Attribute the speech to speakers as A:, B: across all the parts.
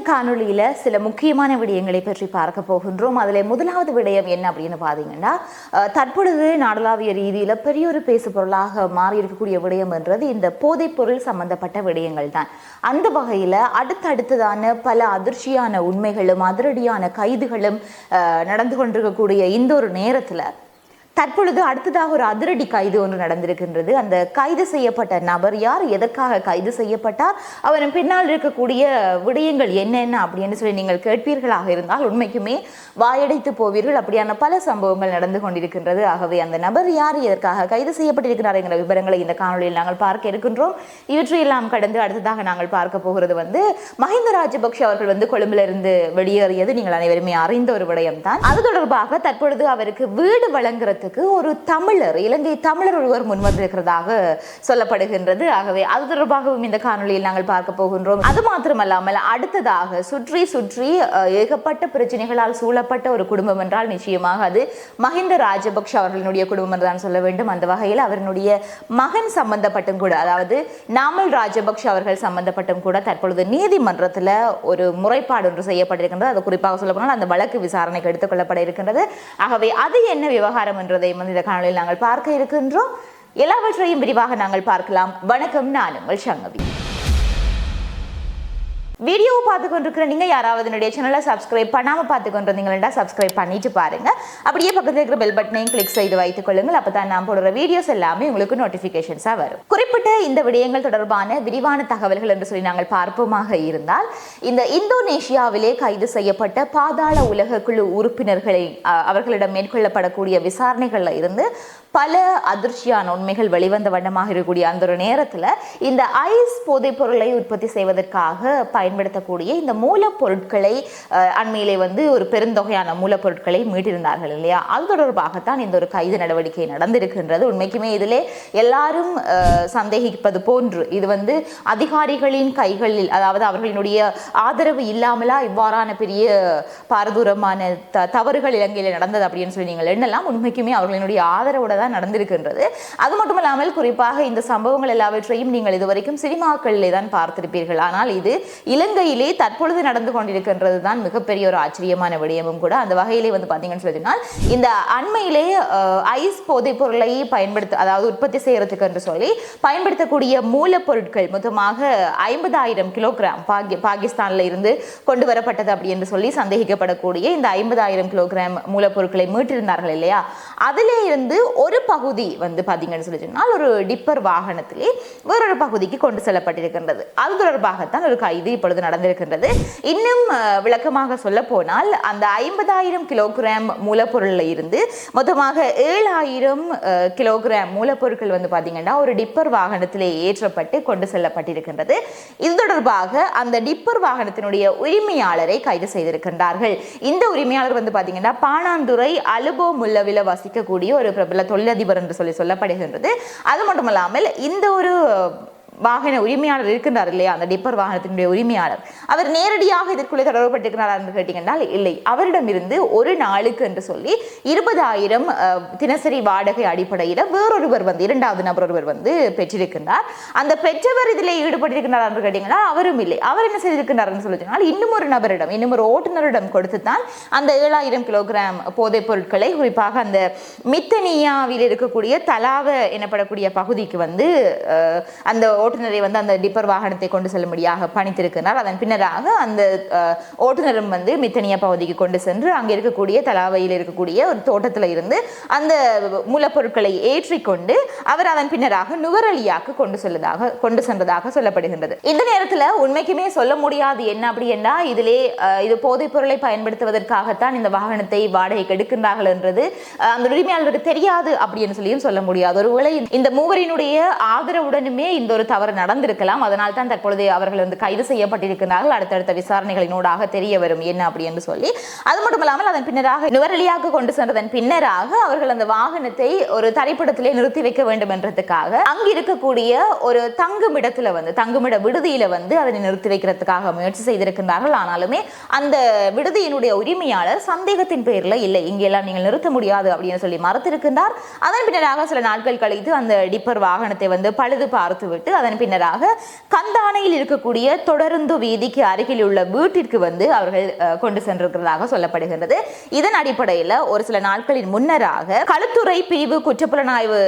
A: இந்த சில முக்கியமான விடயங்களை பற்றி பார்க்க போகின்றோம். அதில் முதலாவது விடயம் என்ன அப்படின்னு பார்த்தீங்கன்னா தற்பொழுது நாடளாவிய ரீதியில் பெரிய ஒரு பேசு பொருளாக மாறி இருக்கக்கூடிய விடயம் என்றது இந்த போதைப் பொருள் சம்பந்தப்பட்ட விடயங்கள் தான். அந்த வகையில் அடுத்தடுத்ததான பல அதிர்ச்சியான உண்மைகளும் அதிரடியான கைதுகளும் நடந்து கொண்டிருக்கக்கூடிய இந்த ஒரு நேரத்தில் தற்பொழுது அடுத்ததாக ஒரு அதிரடி கைது ஒன்று நடந்திருக்கின்றது. அந்த கைது செய்யப்பட்ட நபர் யார்? எதற்காக கைது செய்யப்பட்டார்? அவரின் பின்னால் இருக்கக்கூடிய விடயங்கள் என்னென்ன அப்படின்னு சொல்லி நீங்கள் கேட்பீர்களாக இருந்தால் உண்மைக்குமே வாயடைத்து போவீர்கள். அப்படியான பல சம்பவங்கள் நடந்து கொண்டிருக்கின்றது. ஆகவே அந்த நபர் யார்? எதற்காக கைது செய்யப்பட்டிருக்கிறார்? என்கிற விவரங்களை இந்த காணொலியில் நாங்கள் பார்க்க இருக்கின்றோம். இவற்றையெல்லாம் கடந்து அடுத்ததாக நாங்கள் பார்க்க போகிறது வந்து மஹிந்த ராஜபக்ஷ அவர்கள் வந்து கொழும்பிலிருந்து வெளியேறியது. நீங்கள் அனைவருமே அறிந்த ஒரு விடயம் தான் அது தொடர்பாக தற்பொழுது அவருக்கு வீடு வழங்குறது செய்வதற்கு ஒரு தமிழர் இலங்கை தமிழர் ஒருவர் முன்வந்திருக்கிறதாக சொல்லப்படுகின்றது. ஆகவே அது தொடர்பாகவும் இந்த காணொலியில் நாங்கள் பார்க்க போகின்றோம். அது மாத்திரமல்லாமல் அடுத்ததாக சுற்றி சுற்றி ஏகப்பட்ட பிரச்சனைகளால் சூழப்பட்ட ஒரு குடும்பம் என்றால் நிச்சயமாக அது மஹிந்த ராஜபக்ஷ அவர்களினுடைய குடும்பம் என்றுதான் சொல்ல வேண்டும். அந்த வகையில் அவரினுடைய மகன் சம்பந்தப்பட்டும் கூட அதாவது நாமல் ராஜபக்ஷ அவர்கள் சம்பந்தப்பட்டும் கூட தற்பொழுது நீதிமன்றத்தில் ஒரு முறைப்பாடு ஒன்று செய்யப்பட்டிருக்கின்றது. அது குறிப்பாக சொல்லப்போனால் அந்த வழக்கு விசாரணைக்கு எடுத்துக்கொள்ளப்பட இருக்கின்றது. ஆகவே அது என்ன விவகாரம் என்று வந்து இந்த காணொலியில் நாங்கள் பார்க்க இருக்கின்றோம். எல்லாவற்றையும் விரிவாக நாங்கள் பார்க்கலாம். வணக்கம் நான் உங்கள் சங்கவி. வீடியோவை பார்த்து கொண்டிருக்கிற நீங்க யாராவது என்னுடைய சேனலை சப்ஸ்கிரைப் பண்ணாமல் பார்த்து கொண்டிருந்தீங்கன்னா சப்ஸ்கிரைப் பண்ணிட்டு பாருங்க. அப்படியே பக்கத்தில் இருக்கிற பெல் பட்டனையும் கிளிக் செய்து வைத்துக் கொள்ளுங்கள். அப்போ தான் நான் போடுற வீடியோஸ் எல்லாமே உங்களுக்கு நோட்டிஃபிகேஷன்ஸாக வரும். குறிப்பிட்ட இந்த விடயங்கள் தொடர்பான விரிவான தகவல்கள் என்று சொல்லி நாங்கள் பார்ப்போமாக இருந்தால் இந்த இந்தோனேஷியாவிலே கைது செய்யப்பட்ட பாதாள உலக குழு உறுப்பினர்களை அவர்களிடம் மேற்கொள்ளப்படக்கூடிய விசாரணைகளில் இருந்து பல அதிர்ச்சியான உண்மைகள் வெளிவந்த வண்ணமாக இருக்கக்கூடிய அந்த ஒரு நேரத்தில் இந்த ஐஸ் போதைப் பொருளை உற்பத்தி செய்வதற்காக பயன்படுத்தக்கூடிய இந்த மூலப்பொருட்களை அண்மையிலே வந்து ஒரு பெருந்தொகையான மூலப்பொருட்களை மீட்டிருந்தார்கள் இல்லையா? அது தொடர்பாகத்தான் இந்த ஒரு கைது நடவடிக்கை நடந்திருக்கின்றது. உண்மைக்குமே இதிலே எல்லாரும் சந்தேகிப்பது போன்று இது வந்து அதிகாரிகளின் கைகளில் அதாவது அவர்களினுடைய ஆதரவு இல்லாமலா இவ்வாறான பெரிய பாரதூரமான த தவறுகள் இலங்கையில் நடந்தது அப்படின்னு சொல்லி நீங்கள் எண்ணலாம். உண்மைக்குமே அவர்களினுடைய ஆதரவோட தான் நடந்திருக்கின்றது. அது மட்டும் இல்லாமல் குறிப்பாக இந்த சம்பவங்கள் எல்லாவற்றையும் நீங்கள் இதுவரைக்கும் சினிமாக்களிலே தான் பார்த்திருப்பீர்கள். ஆனால் இது இலங்கையிலே தற்பொழுது நடந்து கொண்டிருக்கின்றது தான் மிகப்பெரிய ஒரு ஆச்சரியமான விடயமும் கூட. அந்த வகையிலே வந்து பார்த்தீங்கன்னு சொன்னால் இந்த அண்மையிலே ஐஸ் போதைப் பொருளை பயன்படுத்த அதாவது உற்பத்தி செய்யறதுக்கு என்று சொல்லி பயன்படுத்தக்கூடிய மூலப்பொருட்கள் மொத்தமாக ஐம்பதாயிரம் கிலோகிராம் பாகி பாகிஸ்தானில் இருந்து கொண்டு வரப்பட்டது அப்படி என்று சொல்லி சந்தேகிக்கப்படக்கூடிய இந்த ஐம்பதாயிரம் கிலோகிராம் மூலப்பொருட்களை மீட்டிருந்தார்கள் இல்லையா? அதிலே இருந்து ஒரு பகுதி வந்து பார்த்தீங்கன்னு சொல்லி சொன்னால் ஒரு டிப்பர் வாகனத்திலே வேறொரு பகுதிக்கு கொண்டு செல்லப்பட்டிருக்கின்றது. அது தொடர்பாகத்தான் ஒரு கைது இப்பொழுது நடந்திருக்கின்றது. இன்னும் விளக்கமாக சொல்ல போனால் அந்த ஐம்பதாயிரம் கிலோகிராம் மூலப்பொருளில் இருந்து மொத்தமாக ஏழாயிரம் கிலோகிராம் மூலப்பொருட்கள் வந்து பார்த்தீங்கன்னா ஒரு டிப்பர் வாகனத்திலே ஏற்றப்பட்டு கொண்டு செல்லப்பட்டிருக்கின்றது. இது தொடர்பாக அந்த டிப்பர் வாகனத்தினுடைய உரிமையாளரை கைது செய்திருக்கின்றார்கள். இந்த உரிமையாளர் வந்து பார்த்தீங்கன்னா பாணாந்துறை அலுபோ முல்லவில வசிக்கக்கூடிய ஒரு பிரபல தொழிலதிபர் என்று சொல்லி சொல்லப்படுகின்றது. அது மட்டுமல்லாமல் இந்த ஒரு வாகன உரிமையாளர் இருக்கின்றார் இல்லையா? அந்த டிப்பர் வாகனத்தினுடைய உரிமையாளர். அவர் நேரடியாக இதற்குள்ளே தொடர்பட்டிருக்கிறார் என்று கேட்டீங்கன்னால் இல்லை. அவரிடமிருந்து ஒரு நாளுக்கு என்று சொல்லி இருபதாயிரம் தினசரி வாடகை அடிப்படையில் வேறொருவர் வந்து இரண்டாவது நபர் ஒருவர் வந்து பெற்றிருக்கின்றார். அந்த பெற்றவர் இதில் ஈடுபட்டிருக்கிறார் என்று கேட்டீங்கன்னா அவரும் இல்லை. அவர் என்ன செய்திருக்கிறார்னு சொல்லி சொன்னால் இன்னும் ஒரு நபரிடம் இன்னும் ஒரு ஓட்டுநரிடம் கொடுத்து தான் அந்த ஏழாயிரம் கிலோகிராம் போதைப் பொருட்களை குறிப்பாக அந்த மித்தனியாவில் இருக்கக்கூடிய தலாவ எனப்படக்கூடிய பகுதிக்கு வந்து அந்த ஓட்டுநரை வந்து அந்த டிப்பர் வாகனத்தை கொண்டு செல்லும்படியாக பணித்திருக்கிறார். அதன் பின்னராக அந்த ஓட்டுநரும் வந்து மித்தனியா பகுதிக்கு கொண்டு சென்று அங்கே இருக்கக்கூடிய தலாவையில் இருக்கக்கூடிய ஒரு தோட்டத்தில் இருந்து அந்த மூலப்பொருட்களை ஏற்றிக்கொண்டு அவர் அதன் பின்னராக நுவரலியாக்கு கொண்டு செல்வதாக கொண்டு சென்றதாக சொல்லப்படுகின்றது. இந்த நேரத்தில் உண்மைக்குமே சொல்ல முடியாது என்ன அப்படின்னா இதிலே இது போதைப் பொருளை பயன்படுத்துவதற்காகத்தான் இந்த வாகனத்தை வாடகைக்கு எடுக்கின்றார்கள் என்றது அந்த உரிமையாளருக்கு தெரியாது அப்படின்னு சொல்லியும் சொல்ல முடியாது. ஒருவேளை இந்த மூவரினுடைய ஆதரவுடனுமே இந்த ஒரு தவறு நடந்திருக்கலாம். அதனால் தான் தற்பொழுது அவர்கள் வந்து கைது செய்யப்பட்டிருக்கிறார்கள். அடுத்தடுத்த விசாரணைகளினூடாக தெரிய வரும் என்ன அப்படி என்று சொல்லி. அது மட்டும் இல்லாமல் அதன் பின்னராக நுவரலியாக கொண்டு சென்றதன் பின்னராக அவர்கள் அந்த வாகனத்தை ஒரு தரைப்படத்திலே நிறுத்தி வைக்க வேண்டும் என்றதுக்காக அங்கு இருக்கக்கூடிய ஒரு தங்குமிடத்துல வந்து தங்குமிட விடுதியில வந்து அதனை நிறுத்தி வைக்கிறதுக்காக முயற்சி செய்திருக்கிறார்கள். ஆனாலுமே அந்த விடுதியினுடைய உரிமையாளர் சந்தேகத்தின் பேரில் இல்லை இங்கெல்லாம் நீங்கள் நிறுத்த முடியாது அப்படின்னு சொல்லி மறுத்திருக்கின்றார். அதன் பின்னராக சில நாட்கள் கழித்து அந்த டிப்பர் வாகனத்தை வந்து பழுது பார்த்து விட்டு அதன் அதன் பின்னராக கந்தானையில் இருக்கக்கூடிய தொடருந்து வீதிக்கு அருகில் உள்ள வீட்டிற்கு வந்து அவர்கள் கொண்டு சென்றிருக்கிறதாக சொல்லப்படுகின்றது. இதன் அடிப்படையில் ஒரு சில நாட்களின் முன்னராக களுத்துறை பிரிவு குற்றப்புலனாய்வு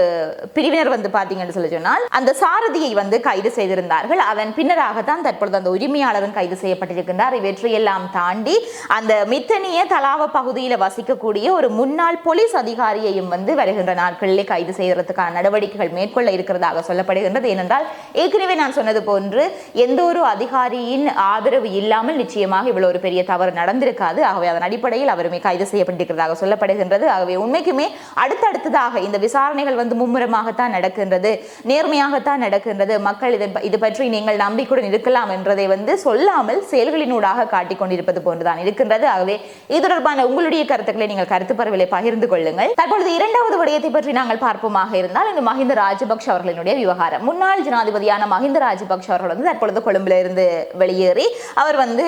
A: பிரிவினர் வந்து பார்த்தீங்கன்னு சொல்லி சொன்னால் அந்த சாரதியை வந்து கைது செய்திருந்தார்கள். அதன் பின்னராக தான் தற்பொழுது அந்த உரிமையாளரும் கைது செய்யப்பட்டிருக்கின்றார். இவற்றையெல்லாம் தாண்டி அந்த மித்தனிய தலாவ பகுதியில் வசிக்கக்கூடிய ஒரு முன்னாள் போலீஸ் அதிகாரியையும் வந்து வருகின்ற நாட்களிலே கைது செய்யறதுக்கான நடவடிக்கைகள் மேற்கொள்ள இருக்கிறதாக சொல்லப்படுகின்றது. ஏனென்றால் ஏற்கனவே நான் சொன்னது போன்று எந்த ஒரு அதிகாரியின் ஆதரவு இல்லாமல் நிச்சயமாக இவ்வளவு ஒரு பெரிய தவறு நடந்திருக்காது. ஆகவே அதன் அடிப்படையில் அவருமே கைது செய்யப்பட்டிருக்கிறதாக சொல்லப்படுகின்றது. ஆகவே உண்மைக்குமே அடுத்தடுத்ததாக இந்த விசாரணைகள் வந்து மும்முரமாகத்தான் நடக்கின்றது. நேர்மையாகத்தான் நடக்கின்றது. மக்கள் இதை இது பற்றி நீங்கள் நம்பிக்கையுடன் இருக்கலாம் என்றதை வந்து சொல்லாமல் செயல்களினூடாக காட்டிக் கொண்டிருப்பது போன்றுதான் இருக்கின்றது. ஆகவே இது தொடர்பான உங்களுடைய கருத்துக்களை நீங்கள் கருத்து பரவலை பகிர்ந்து கொள்ளுங்கள். தற்பொழுது இரண்டாவது விடயத்தை பற்றி நாங்கள் பார்ப்போமாக இருந்தால் இந்த மஹிந்த ராஜபக்ஷ அவர்களினுடைய விவகாரம். முன்னாள் ஜனாதிபதி ஜனாதிபதியான மஹிந்த ராஜபக்ஷ அவர்கள் வந்து தற்பொழுது கொழும்புல இருந்து வெளியேறி அவர் வந்து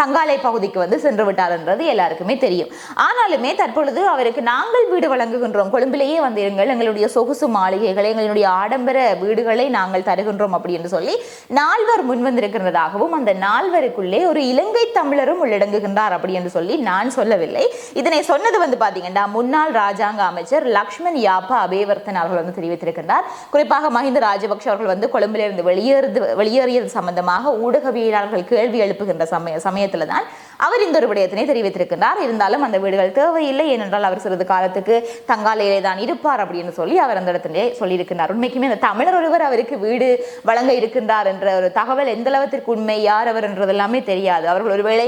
A: தங்காலை பகுதிக்கு வந்து சென்று விட்டார் என்றது எல்லாருக்குமே தெரியும். ஆனாலுமே தற்பொழுது அவருக்கு நாங்கள் வீடு வழங்குகின்றோம். கொழும்பிலேயே வந்திருங்கள் எங்களுடைய சொகுசு மாளிகைகளை எங்களுடைய ஆடம்பர வீடுகளை நாங்கள் தருகின்றோம் அப்படி என்று சொல்லி நால்வர் முன்வந்திருக்கிறதாகவும் அந்த நால்வருக்குள்ளே ஒரு இலங்கை தமிழரும் உள்ளடங்குகின்றார் அப்படி என்று சொல்லி நான் சொல்லவில்லை. இதனை சொன்னது வந்து பாத்தீங்கன்னா முன்னாள் ராஜாங்க அமைச்சர் லக்ஷ்மண் யாப்பா அபேவர்த்தன் அவர்கள் வந்து தெரிவித்திருக்கின்றார். குறிப்பாக மஹிந்த ராஜபக்ஷ அவர்கள் வந்து கொழும்பிலிருந்து வெளியேறது வெளியேறியது சம்பந்தமாக ஊடகவியலாளர்கள் கேள்வி எழுப்புகின்ற சமய சமயத்தில் தான் அவர் இந்த ஒரு விடயத்தினை தெரிவித்திருக்கின்றார். இருந்தாலும் அந்த வீடுகள் தேவையில்லை. ஏனென்றால் அவர் சிறிது காலத்துக்கு தங்காலையிலே தான் இருப்பார் அப்படின்னு சொல்லி அவர் அந்த இடத்திலே சொல்லியிருக்கிறார் உண்மைக்குமே அந்த தமிழர் ஒருவர் அவருக்கு வீடு வழங்க இருக்கின்றார் என்ற ஒரு தகவல் எந்த அளவுக்கு உண்மை யார் அவர் என்றது எல்லாமே தெரியாது. அவர்கள் ஒருவேளை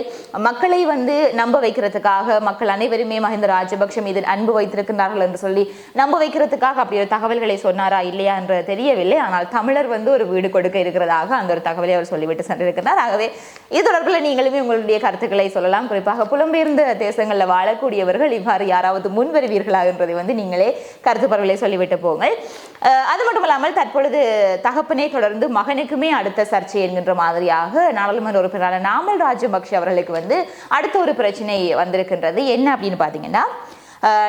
A: மக்களை வந்து நம்ப வைக்கிறதுக்காக மக்கள் அனைவருமே மஹிந்த ராஜபக்ஷ மீது அன்பு வைத்திருக்கின்றார்கள் என்று சொல்லி நம்ப வைக்கிறதுக்காக அப்படி ஒரு தகவல்களை சொன்னாரா இல்லையா என்று தெரியவில்லை. ஆனால் தமிழர் வந்து ஒரு வீடு கொடுக்க இருக்கிறதாக அந்த ஒரு தகவலை அவர் சொல்லிவிட்டு சென்றிருக்கிறார் ஆகவே இது தொடர்பில் நீங்களுமே உங்களுடைய கருத்துக்களை சொல்லலாம். குறிப்பாக புலம்பெயர்ந்த தேசங்களில் வாழக்கூடியவர்கள் இவ்வாறு யாராவது முன் வருவீர்களா என்பதை வந்து நீங்களே கருத்து பரவலை சொல்லிவிட்டு போங்கள். அது மட்டும் இல்லாமல் தற்பொழுது தகப்பனே தொடர்ந்து மகனுக்குமே அடுத்த சர்ச்சை என்கின்ற மாதிரியாக நாடாளுமன்ற உறுப்பினரான நாமல் ராஜபக்ஷ அவர்களுக்கு வந்து அடுத்த ஒரு பிரச்சனை வந்திருக்கின்றது. என்ன அப்படின்னு பார்த்தீங்கன்னா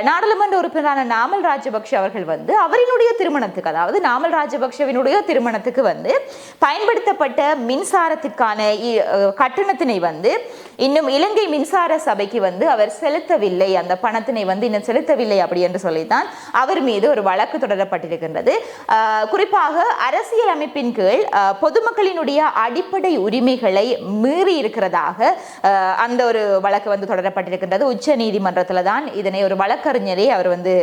A: நாடாளுமன்ற உறுப்பினரான நாமல் ராஜபக்ஷ அவர்கள் வந்து அவரினுடைய திருமணத்துக்கு அதாவது நாமல் ராஜபக்ஷவினுடைய திருமணத்துக்கு வந்து பயன்படுத்தப்பட்ட மின்சாரத்திற்கான இ- கட்டணத்தினை வந்து இன்னும் இலங்கை மின்சார சபைக்கு வந்து அவர் செலுத்தவில்லை. அந்த பணத்தினை வந்து இன்னும் செலுத்தவில்லை அப்படி என்று சொல்லித்தான் அவர் மீது ஒரு வழக்கு தொடரப்பட்டிருக்கின்றது. குறிப்பாக அரசியல் அமைப்பின் கீழ் பொதுமக்களினுடைய அடிப்படை உரிமைகளை மீறி இருக்கிறதாக அந்த ஒரு வழக்கு வந்து தொடரப்பட்டிருக்கின்றது. உச்ச நீதிமன்றத்தில் தான் இதனை ஒரு வழக்கறிஞரே அவர் வந்து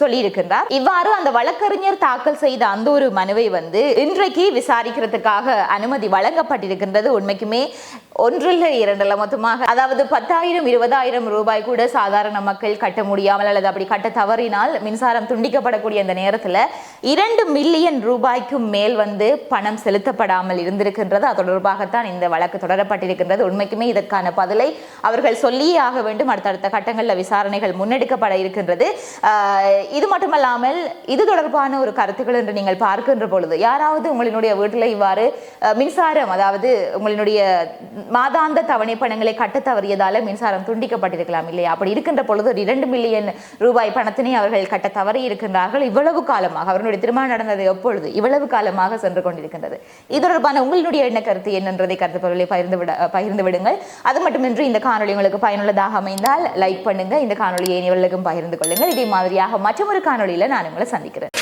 A: சொல்லியிருக்கின்றார். இவ்வாறு அந்த வழக்கறிஞர் தாக்கல் செய்த அந்த ஒரு மனுவை வந்து இன்றைக்கு விசாரிக்கிறதுக்காக அனுமதி வழங்கப்பட்டிருக்கின்றது. உண்மைக்குமே ஒன்றில் இரண்டில் மொத்தமாக அதாவது பத்தாயிரம் இருபதாயிரம் ரூபாய் கூட சாதாரண மக்கள் கட்ட முடியாமல் அல்லது அப்படி கட்ட தவறினால் மின்சாரம் துண்டிக்கப்படக்கூடிய அந்த நேரத்தில் இரண்டு மில்லியன் ரூபாய்க்கும் மேல் வந்து பணம் செலுத்தப்படாமல் இருந்திருக்கின்றது. அது தொடர்பாகத்தான் இந்த வழக்கு தொடரப்பட்டிருக்கின்றது. உண்மைக்குமே இதற்கான பதிலை அவர்கள் சொல்லியே ஆக வேண்டும். அடுத்தடுத்த கட்டங்களில் விசாரணைகள் நடவடிக்கைகள் முன்னெடுக்கப்பட இருக்கின்றது. இது மட்டுமல்லாமல் இது தொடர்பான ஒரு கருத்துக்கள் என்று நீங்கள் பார்க்கின்ற பொழுது யாராவது உங்களினுடைய வீட்டில் இவ்வாறு மின்சாரம் அதாவது உங்களினுடைய மாதாந்த தவணை பணங்களை கட்ட தவறியதால மின்சாரம் துண்டிக்கப்பட்டிருக்கலாம் இல்லையா? அப்படி இருக்கின்ற பொழுது ஒரு இரண்டு மில்லியன் ரூபாய் பணத்தினை அவர்கள் கட்ட தவறி இருக்கின்றார்கள். இவ்வளவு காலமாக அவர்களுடைய திருமணம் நடந்தது எப்பொழுது இவ்வளவு காலமாக சென்று கொண்டிருக்கின்றது. இது தொடர்பான உங்களுடைய என்ன கருத்து என்னன்றதை கருத்து பொருளை பகிர்ந்து விட பகிர்ந்து விடுங்கள். அது மட்டுமின்றி இந்த காணொலி உங்களுக்கு பயனுள்ளதாக அமைந்தால் லைக் பண்ணுங்க. இந்த காணொலி காணொலியை இனிவர்களுக்கும் பகிர்ந்து கொள்ளுங்கள். இதே மாதிரியாக மற்றொரு காணொலியில் நான் உங்களை சந்திக்கிறேன்.